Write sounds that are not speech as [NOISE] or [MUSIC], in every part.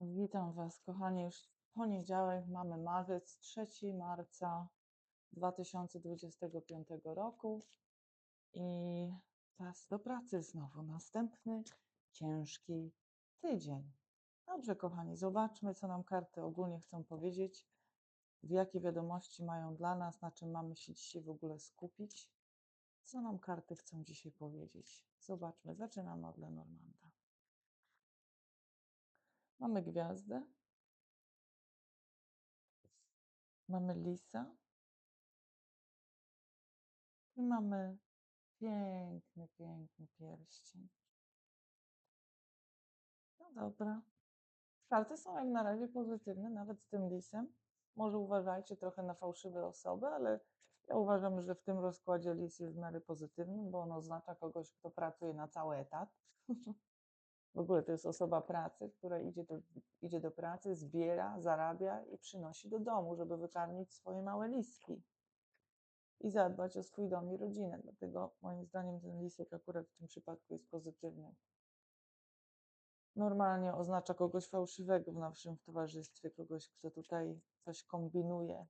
Witam Was, kochani, już poniedziałek mamy marzec, 3 marca 2025 roku i czas do pracy znowu. Następny ciężki tydzień. Dobrze, kochani, zobaczmy, co nam karty ogólnie chcą powiedzieć, jakie wiadomości mają dla nas, na czym mamy się dzisiaj w ogóle skupić. Co nam karty chcą dzisiaj powiedzieć? Zobaczmy, zaczynamy od Lenormanda. Mamy gwiazdę. Mamy lisa. I mamy piękny, piękny pierścień. No dobra. Karty są jak na razie pozytywne, nawet z tym lisem. Może uważajcie trochę na fałszywe osoby, ale ja uważam, że w tym rozkładzie lis jest w miarę pozytywny, bo on oznacza kogoś, kto pracuje na cały etat. [LAUGHS] W ogóle to jest osoba pracy, która idzie do, idzie do pracy, zbiera, zarabia i przynosi do domu, żeby wykarmić swoje małe listki i zadbać o swój dom i rodzinę. Dlatego moim zdaniem ten lisek akurat w tym przypadku jest pozytywny. Normalnie oznacza kogoś fałszywego w naszym towarzystwie, kogoś, kto tutaj coś kombinuje.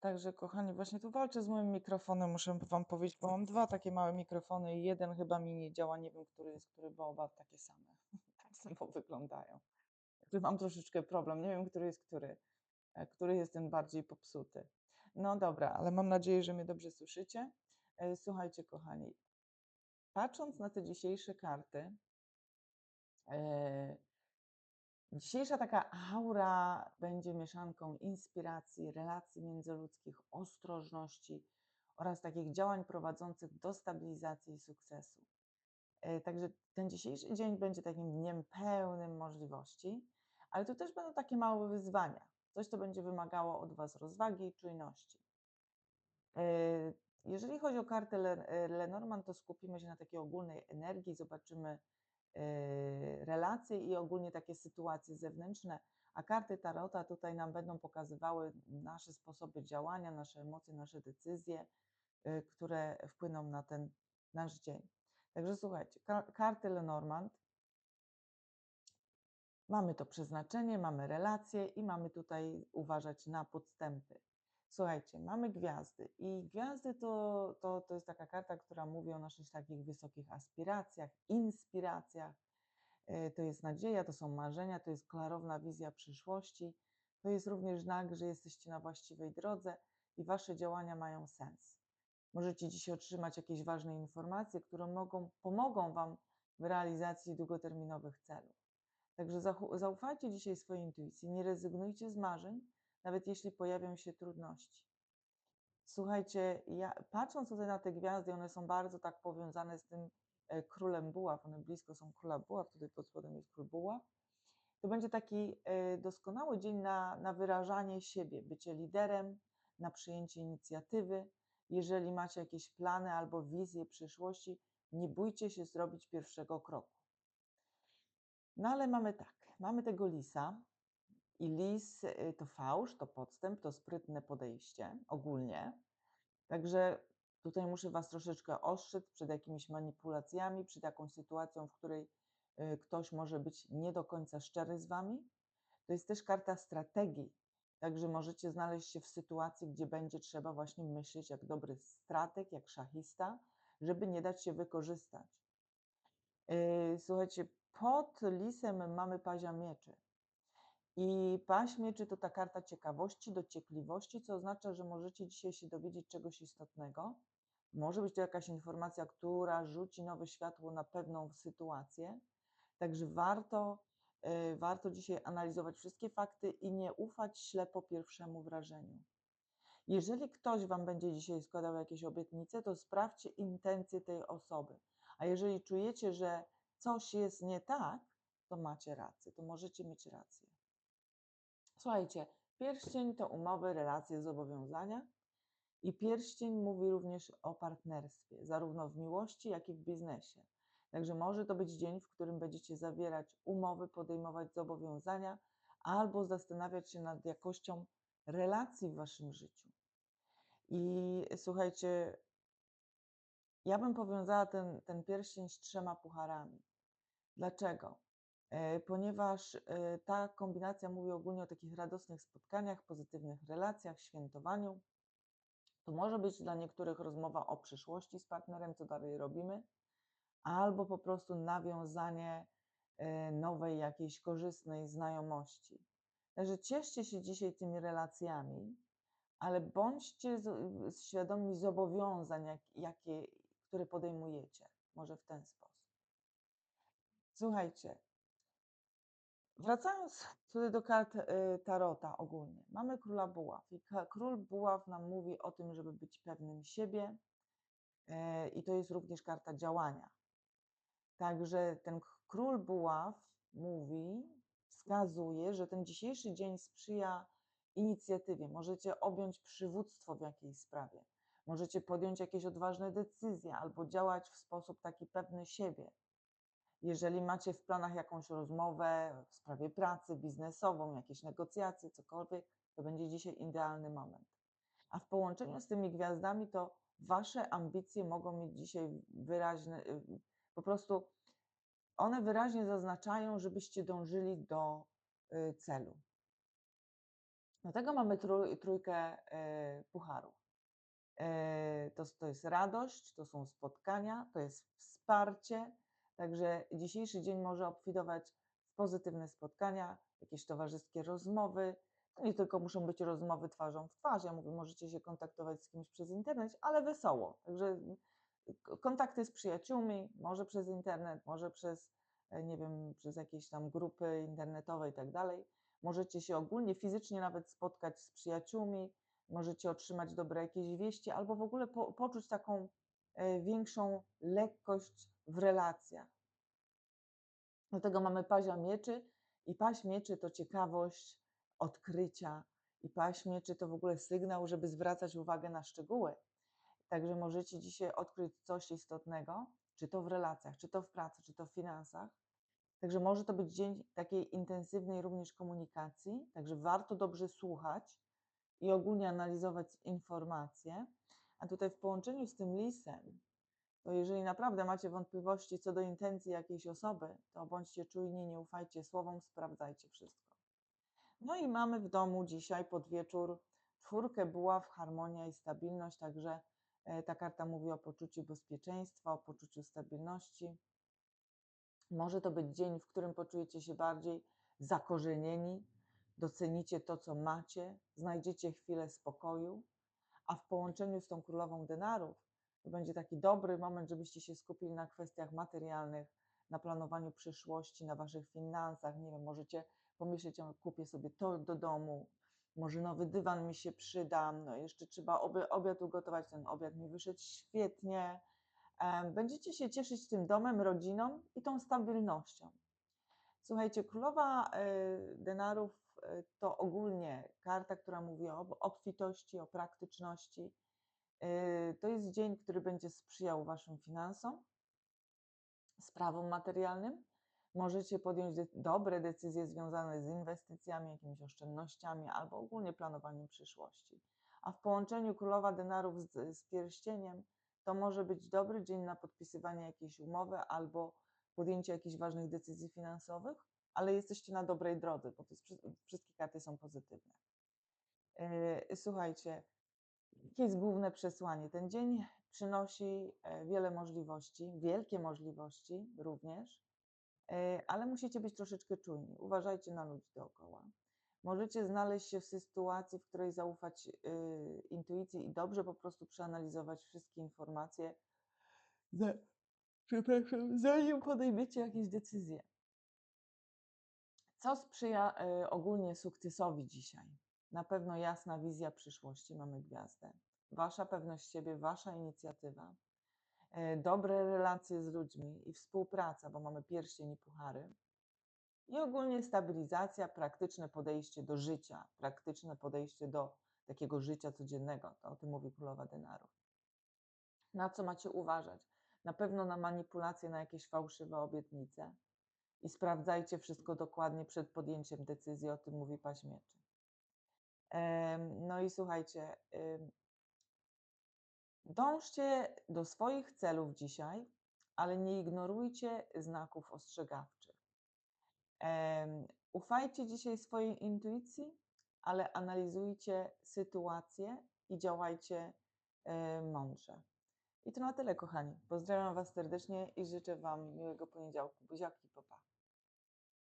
Także, kochani, właśnie tu walczę z moim mikrofonem, muszę Wam powiedzieć, bo mam dwa takie małe mikrofony i jeden chyba mi nie działa, nie wiem, który jest który, bo oba takie same [LAUGHS] tak samo wyglądają. Także mam troszeczkę problem, nie wiem, który jest który, e, który jest ten bardziej popsuty. No dobra, ale mam nadzieję, że mnie dobrze słyszycie. E, Słuchajcie, kochani, patrząc na te dzisiejsze karty, e, Dzisiejsza taka aura będzie mieszanką inspiracji, relacji międzyludzkich, ostrożności oraz takich działań prowadzących do stabilizacji i sukcesu. E, Także ten dzisiejszy dzień będzie takim dniem pełnym możliwości, ale tu też będą takie małe wyzwania. Coś, co będzie wymagało od Was rozwagi i czujności. E, Jeżeli chodzi o kartę e, Lenormand, to skupimy się na takiej ogólnej energii, zobaczymy relacje i ogólnie takie sytuacje zewnętrzne, a karty Tarota tutaj nam będą pokazywały nasze sposoby działania, nasze emocje, nasze decyzje, e, które wpłyną na ten nasz dzień. Także słuchajcie, ka- karty Lenormand. Mamy to przeznaczenie, mamy relacje i mamy tutaj uważać na podstępy. Słuchajcie, mamy gwiazdy i gwiazdy to, to, to jest taka karta, która mówi o naszych takich wysokich aspiracjach, inspiracjach. E, To jest nadzieja, to są marzenia, to jest klarowna wizja przyszłości. To jest również znak, że jesteście na właściwej drodze i wasze działania mają sens. Możecie dziś otrzymać jakieś ważne informacje, które mogą, pomogą wam w realizacji długoterminowych celów. Także zaufajcie dzisiaj swojej intuicji, nie rezygnujcie z marzeń, nawet jeśli pojawią się trudności. Słuchajcie, ja, patrząc tutaj na te gwiazdy, one są bardzo tak powiązane z tym e, królem buław, one blisko są króla buław, tutaj pod spodem jest król buław. To będzie taki e, doskonały dzień na, na wyrażanie siebie, bycie liderem, na przyjęcie inicjatywy. Jeżeli macie jakieś plany albo wizje przyszłości, nie bójcie się zrobić pierwszego kroku. No ale mamy tak, mamy tego lisa i lis y, to fałsz, to podstęp, to sprytne podejście ogólnie. Także tutaj muszę Was troszeczkę ostrzec przed jakimiś manipulacjami, przed jakąś sytuacją, w której y, ktoś może być nie do końca szczery z Wami. To jest też karta strategii, także możecie znaleźć się w sytuacji, gdzie będzie trzeba właśnie myśleć jak dobry strateg, jak szachista, żeby nie dać się wykorzystać. Yy, Słuchajcie, pod lisem mamy pazia mieczy. I paź mieczy to ta karta ciekawości, dociekliwości, co oznacza, że możecie dzisiaj się dowiedzieć czegoś istotnego. Może być to jakaś informacja, która rzuci nowe światło na pewną sytuację. Także warto, yy, warto dzisiaj analizować wszystkie fakty i nie ufać ślepo pierwszemu wrażeniu. Jeżeli ktoś Wam będzie dzisiaj składał jakieś obietnice, to sprawdźcie intencje tej osoby. A jeżeli czujecie, że coś jest nie tak, to macie rację, to możecie mieć rację. Słuchajcie, pierścień to umowy, relacje, zobowiązania. I pierścień mówi również o partnerstwie, zarówno w miłości, jak i w biznesie. Także może to być dzień, w którym będziecie zawierać umowy, podejmować zobowiązania albo zastanawiać się nad jakością relacji w waszym życiu. I słuchajcie, ja bym powiązała ten, ten pierścień z trzema pucharami. Dlaczego? E, ponieważ e, ta kombinacja mówi ogólnie o takich radosnych spotkaniach, pozytywnych relacjach, świętowaniu. To może być dla niektórych rozmowa o przyszłości z partnerem, co dalej robimy, albo po prostu nawiązanie e, nowej, jakiejś korzystnej znajomości. Także cieszcie się dzisiaj tymi relacjami, ale bądźcie świadomi zobowiązań, jak, jakie, które podejmujecie. Może w ten sposób. Słuchajcie, wracając tutaj do kart y, Tarota ogólnie, mamy króla buław i król buław nam mówi o tym, żeby być pewnym siebie y, i to jest również karta działania. Także ten król buław mówi, wskazuje, że ten dzisiejszy dzień sprzyja inicjatywie. Możecie objąć przywództwo w jakiejś sprawie. Możecie podjąć jakieś odważne decyzje albo działać w sposób taki pewny siebie. Jeżeli macie w planach jakąś rozmowę w sprawie pracy biznesową, jakieś negocjacje, cokolwiek, to będzie dzisiaj idealny moment. A w połączeniu z tymi gwiazdami, to wasze ambicje mogą mieć dzisiaj wyraźne, y, po prostu one wyraźnie zaznaczają, żebyście dążyli do y, celu. Dlatego mamy trój, trójkę y, pucharów. To, to jest radość, to są spotkania, to jest wsparcie. Także dzisiejszy dzień może obfidować w pozytywne spotkania, jakieś towarzyskie rozmowy. To nie tylko muszą być rozmowy twarzą w twarz. Ja mówię, możecie się kontaktować z kimś przez internet, ale wesoło. Także kontakty z przyjaciółmi, może przez internet, może przez, e, nie wiem, przez jakieś tam grupy internetowe i tak dalej Możecie się ogólnie fizycznie nawet spotkać z przyjaciółmi, możecie otrzymać dobre jakieś wieści, albo w ogóle po, poczuć taką większą lekkość w relacjach. Dlatego mamy pazia mieczy i paź mieczy to ciekawość, odkrycia i paź mieczy to w ogóle sygnał, żeby zwracać uwagę na szczegóły. Także możecie dzisiaj odkryć coś istotnego, czy to w relacjach, czy to w pracy, czy to w finansach, Także może to być dzień takiej intensywnej również komunikacji, także warto dobrze słuchać i ogólnie analizować informacje. A tutaj w połączeniu z tym lisem, to jeżeli naprawdę macie wątpliwości co do intencji jakiejś osoby, to bądźcie czujni, nie ufajcie słowom, sprawdzajcie wszystko. No i mamy w domu dzisiaj pod wieczór czwórkę buław, harmonia i stabilność, także e, ta karta mówi o poczuciu bezpieczeństwa, o poczuciu stabilności. Może to być dzień, w którym poczujecie się bardziej zakorzenieni, docenicie to, co macie, znajdziecie chwilę spokoju, a w połączeniu z tą królową denarów to będzie taki dobry moment, żebyście się skupili na kwestiach materialnych, na planowaniu przyszłości, na waszych finansach. Nie wiem, możecie pomyśleć, o kupię sobie to do domu, może nowy dywan mi się przyda, no jeszcze trzeba obiad ugotować, ten obiad mi wyszedł świetnie, Będziecie się cieszyć tym domem, rodziną i tą stabilnością. Słuchajcie, królowa e, denarów to ogólnie karta, która mówi o obfitości, o praktyczności. E, to jest dzień, który będzie sprzyjał Waszym finansom, sprawom materialnym. Możecie podjąć dobre decyzje związane z inwestycjami, jakimiś oszczędnościami albo ogólnie planowaniem przyszłości. A w połączeniu królowa denarów z, z pierścieniem to może być dobry dzień na podpisywanie jakiejś umowy albo podjęcie jakichś ważnych decyzji finansowych, ale jesteście na dobrej drodze, bo to jest, wszystkie karty są pozytywne. E, słuchajcie, jakie jest główne przesłanie? Ten dzień przynosi e, wiele możliwości, wielkie możliwości również. E, ale musicie być troszeczkę czujni. Uważajcie na ludzi dookoła. Możecie znaleźć się w sytuacji, w której zaufać intuicji i dobrze po prostu przeanalizować wszystkie informacje, zanim podejmiecie jakieś decyzje. Co sprzyja y, ogólnie sukcesowi dzisiaj? Na pewno jasna wizja przyszłości, mamy gwiazdę. Wasza pewność siebie, wasza inicjatywa, y, dobre relacje z ludźmi i współpraca, bo mamy pierścień i puchary. I ogólnie stabilizacja, praktyczne podejście do życia, praktyczne podejście do takiego życia codziennego. To o tym mówi królowa denarów. Na co macie uważać? Na pewno na manipulacje, na jakieś fałszywe obietnice. I sprawdzajcie wszystko dokładnie przed podjęciem decyzji, o tym mówi paźmieczy. No i słuchajcie, dążcie do swoich celów dzisiaj, ale nie ignorujcie znaków ostrzegawczych. Ufajcie dzisiaj swojej intuicji, ale analizujcie sytuację i działajcie mądrze. I to na tyle, kochani. Pozdrawiam Was serdecznie i życzę Wam miłego poniedziałku. Buziaki, popa.